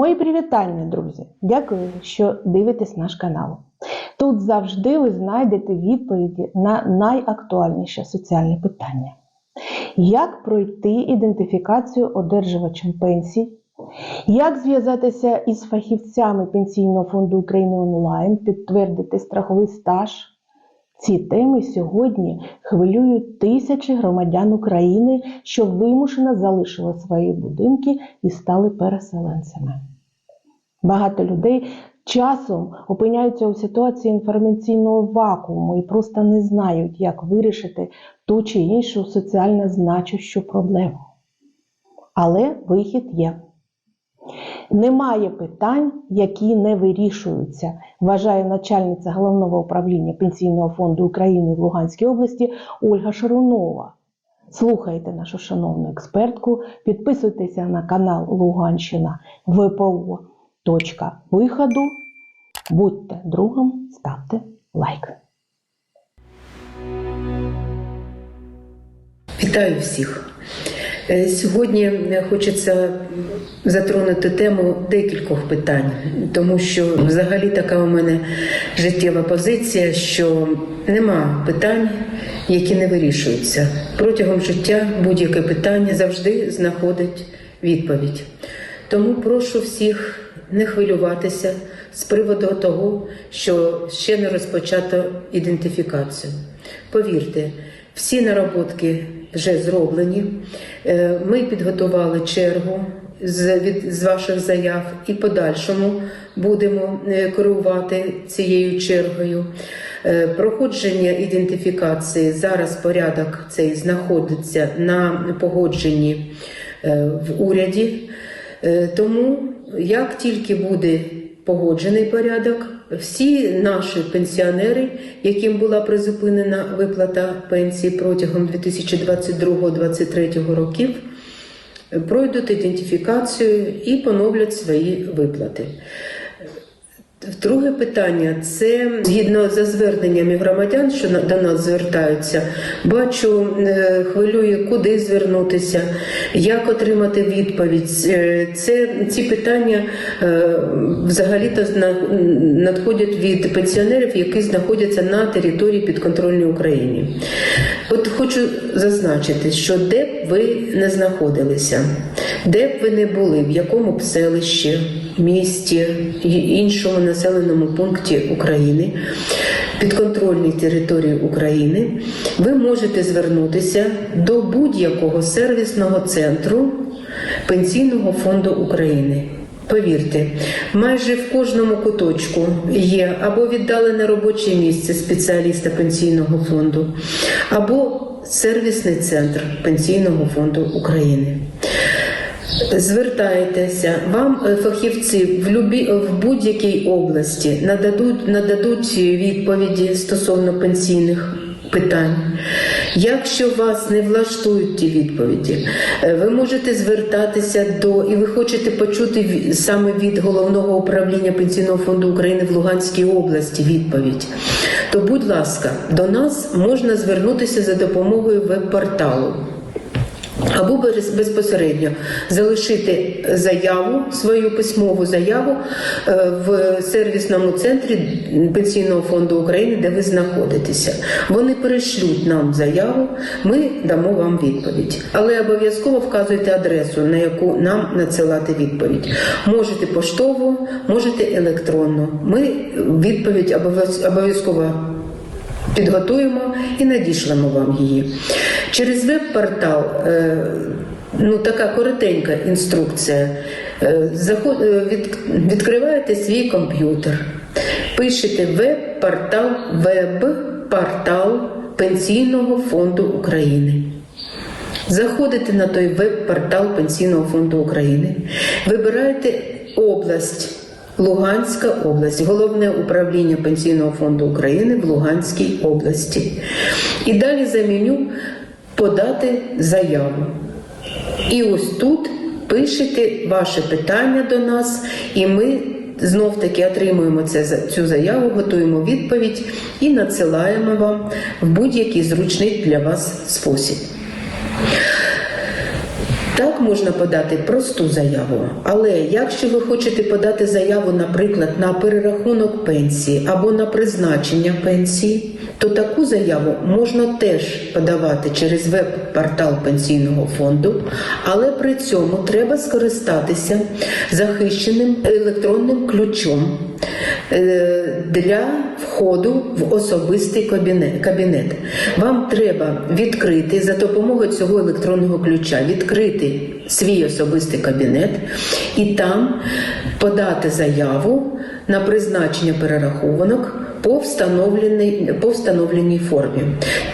Мої привітання, друзі! Дякую, що дивитесь наш канал. Тут завжди ви знайдете відповіді на найактуальніші соціальні питання. Як пройти ідентифікацію одержувачем пенсій? Як зв'язатися із фахівцями Пенсійного фонду України онлайн, підтвердити страховий стаж? Ці теми сьогодні хвилюють тисячі громадян України, що вимушено залишили свої будинки і стали переселенцями. Багато людей часом опиняються у ситуації інформаційного вакууму і просто не знають, як вирішити ту чи іншу соціально значущу проблему. Але вихід є. Немає питань, які не вирішуються, вважає начальниця головного управління Пенсійного фонду України в Луганській області Ольга Шарунова. Слухайте нашу шановну експертку, підписуйтеся на канал Луганщина ВПО. Точка виходу. Будьте другом, ставте лайк. Вітаю всіх. Е, Сьогодні хочеться затронути тему декількох питань, тому що взагалі така у мене життєва позиція, що нема питань, які не вирішуються. Протягом життя будь-яке питання завжди знаходить відповідь. Тому прошу всіх не хвилюватися з приводу того, що ще не розпочато ідентифікацію. Повірте, всі нароботки вже зроблені. Е, Ми підготували чергу з, від, з ваших заяв і подальшому будемо е, керувати цією чергою. Е, Проходження ідентифікації зараз порядок цей знаходиться на погодженні в уряді. Тому як тільки буде погоджений порядок, всі наші пенсіонери, яким була призупинена виплата пенсії протягом 2022-2023 років, пройдуть ідентифікацію і поновлять свої виплати. Друге питання це згідно за зверненнями громадян, що до нас звертаються. Бачу, е, хвилює, куди звернутися, як отримати відповідь. Е, Це ці питання е, взагалі-то надходять від пенсіонерів, які знаходяться на території підконтрольній Україні. От хочу зазначити, що де б ви не знаходилися, де б ви не були, в якому б селищі, місті іншому населеному пункті України, підконтрольній території України, ви можете звернутися до будь-якого сервісного центру Пенсійного фонду України. Повірте, майже в кожному куточку є або віддалене робоче місце спеціаліста пенсійного фонду, або сервісний центр Пенсійного фонду України. Звертайтеся, вам е, фахівці в, любі, в будь-якій області нададуть, нададуть відповіді стосовно пенсійних питань. Якщо вас не влаштують ті відповіді, е, ви можете звертатися до і ви хочете почути саме від головного управління Пенсійного фонду України в Луганській області відповідь. То, будь ласка, до нас можна звернутися за допомогою веб-порталу. Або без- безпосередньо залишити заяву, свою письмову заяву е, в сервісному центрі Пенсійного фонду України, де ви знаходитеся. Вони перешлють нам заяву, ми дамо вам відповідь. Але обов'язково вказуйте адресу, на яку нам надсилати відповідь. Можете поштово, можете електронно. Ми відповідь обов'яз- обов'язково підготуємо і надішлемо вам її. Через веб-портал е, ну, така коротенька інструкція. Е, е, від- відкриваєте свій комп'ютер, пишете веб-портал, веб-портал Пенсійного фонду України. Заходите на той веб-портал Пенсійного фонду України, вибираєте область. Луганська область, головне управління Пенсійного фонду України в Луганській області. І далі за меню подати заяву. І ось тут пишете ваше питання до нас, і ми знов таки отримуємо це, цю заяву, готуємо відповідь і надсилаємо вам в будь-який зручний для вас спосіб. Так можна подати просту заяву, але якщо ви хочете подати заяву, наприклад, на перерахунок пенсії або на призначення пенсії, то таку заяву можна теж подавати через веб-портал пенсійного фонду, але при цьому треба скористатися захищеним електронним ключом для входу в особистий кабінет. кабінет. Вам треба відкрити за допомогою цього електронного ключа, відкрити свій особистий кабінет і там подати заяву на призначення перерахунок по встановленій, по встановленій формі.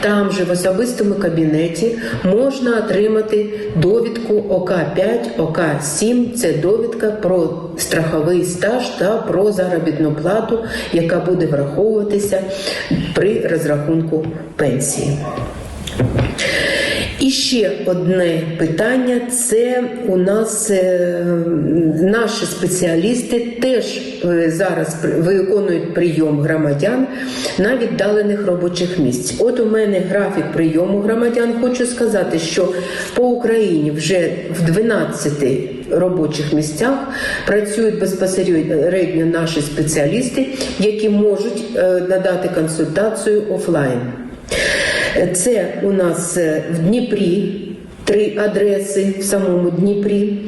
Там же в особистому кабінеті можна отримати довідку ОК5, ОК7. Це довідка про страховий стаж та про заробітну плату, яка буде враховуватися при розрахунку пенсії. І ще одне питання: це у нас е, наші спеціалісти теж е, зараз виконують прийом громадян на віддалених робочих місць. От у мене графік прийому громадян. Хочу сказати, що по Україні вже в 12 робочих місцях працюють безпосередньо наші спеціалісти, які можуть е, надати консультацію офлайн. Це у нас е, в Дніпрі три адреси в самому Дніпрі,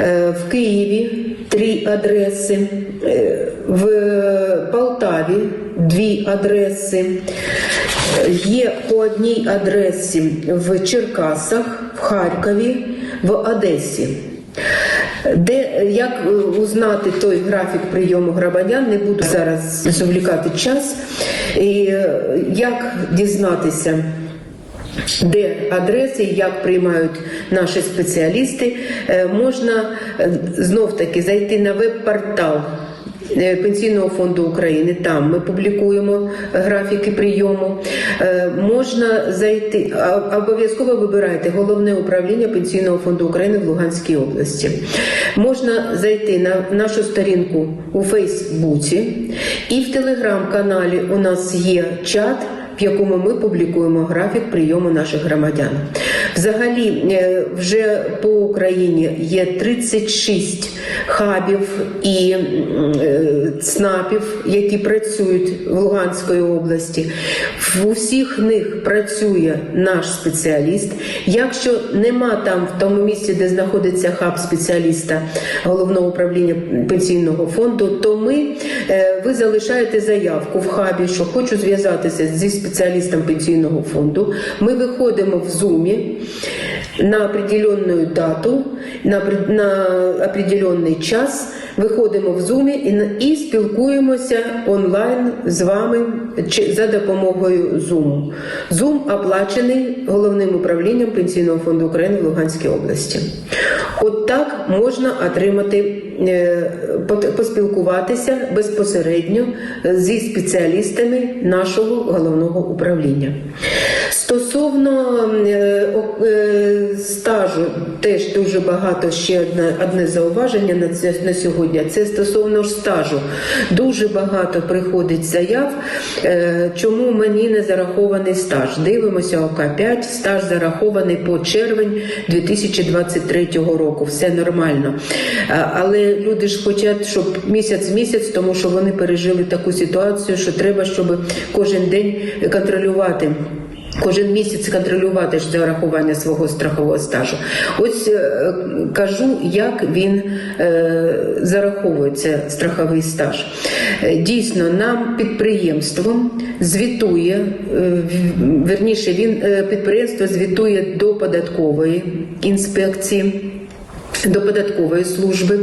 е, в Києві три адреси, е, в Полтаві дві адреси. Є по одній адресі в Черкасах, в Харкові, в Одесі. Де як е, узнати той графік прийому громадян, не буду зараз завлікати час. І е, як дізнатися, де адреси, як приймають наші спеціалісти, е, можна знов таки зайти на веб-портал. Е, Пенсійного фонду України там ми публікуємо графіки прийому. Е, Можна зайти обов'язково вибирайте головне управління Пенсійного фонду України в Луганській області. Можна зайти на нашу сторінку у Фейсбуці і в телеграм-каналі у нас є чат в якому ми публікуємо графік прийому наших громадян. Взагалі, е, вже по Україні є 36 хабів і е, ЦНАПів, які працюють в Луганської області. В усіх них працює наш спеціаліст. Якщо нема там в тому місці, де знаходиться хаб спеціаліста головного управління пенсійного фонду, то ми е, ви залишаєте заявку в хабі, що хочу зв'язатися зі спеціалістом пенсійного фонду. Ми виходимо в зумі на определенную дату, на, на определенний час. Виходимо в зумі і, і спілкуємося онлайн з вами чи- за допомогою Zoom. Zoom оплачений головним управлінням Пенсійного фонду України в Луганській області. От так можна отримати, поспілкуватися безпосередньо зі спеціалістами нашого головного управління. Стосовно е, е, стажу, теж дуже багато ще одне, одне зауваження на це на сьогодні. Це стосовно ж стажу. Дуже багато приходить заяв, е, чому мені не зарахований стаж. Дивимося ОК5, стаж зарахований по червень 2023 року. Все нормально. Але люди ж хочуть, щоб місяць місяць, тому що вони пережили таку ситуацію, що треба, щоб кожен день контролювати. Кожен місяць контролювати ж зарахування свого страхового стажу. Ось е, кажу, як він е, зараховується страховий стаж. Е, Дійсно, нам підприємство звітує, верніше, він підприємство звітує до податкової інспекції, до податкової служби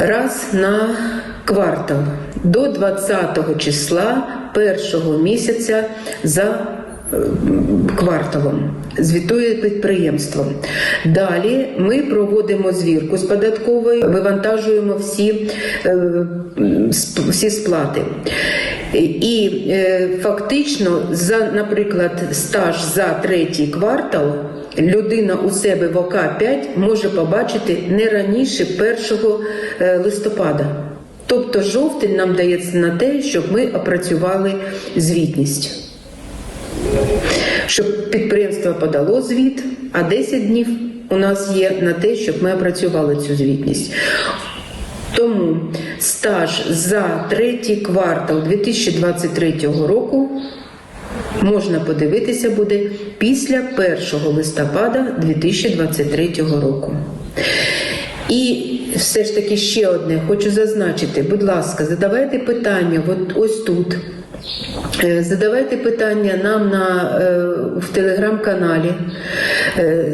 раз на квартал до 20 числа першого місяця за кварталом. Звітує підприємство. Далі ми проводимо звірку з податковою, вивантажуємо всі, е, всі сплати. І е, фактично, за, наприклад, стаж за третій квартал людина у себе в ОК-5 може побачити не раніше 1 е, листопада. Тобто жовтень нам дається на те, щоб ми опрацювали звітність. Щоб підприємство подало звіт, а 10 днів у нас є на те, щоб ми опрацювали цю звітність. Тому стаж за третій квартал 2023 року можна подивитися буде після 1 листопада 2023 року. І все ж таки ще одне хочу зазначити, будь ласка, задавайте питання от ось тут. Е, Задавайте питання нам на, е, в телеграм-каналі. Е,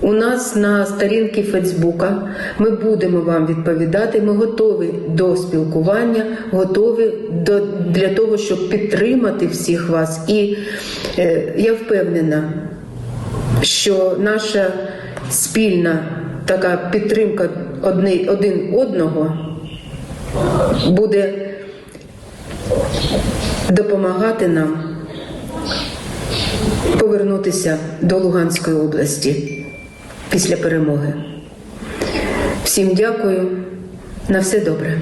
У нас на сторінці Фейсбука ми будемо вам відповідати. Ми готові до спілкування, готові до, для того, щоб підтримати всіх вас. І я впевнена, що наша спільна така підтримка один одного буде допомагати нам повернутися до Луганської області після перемоги. Всім дякую. На все добре.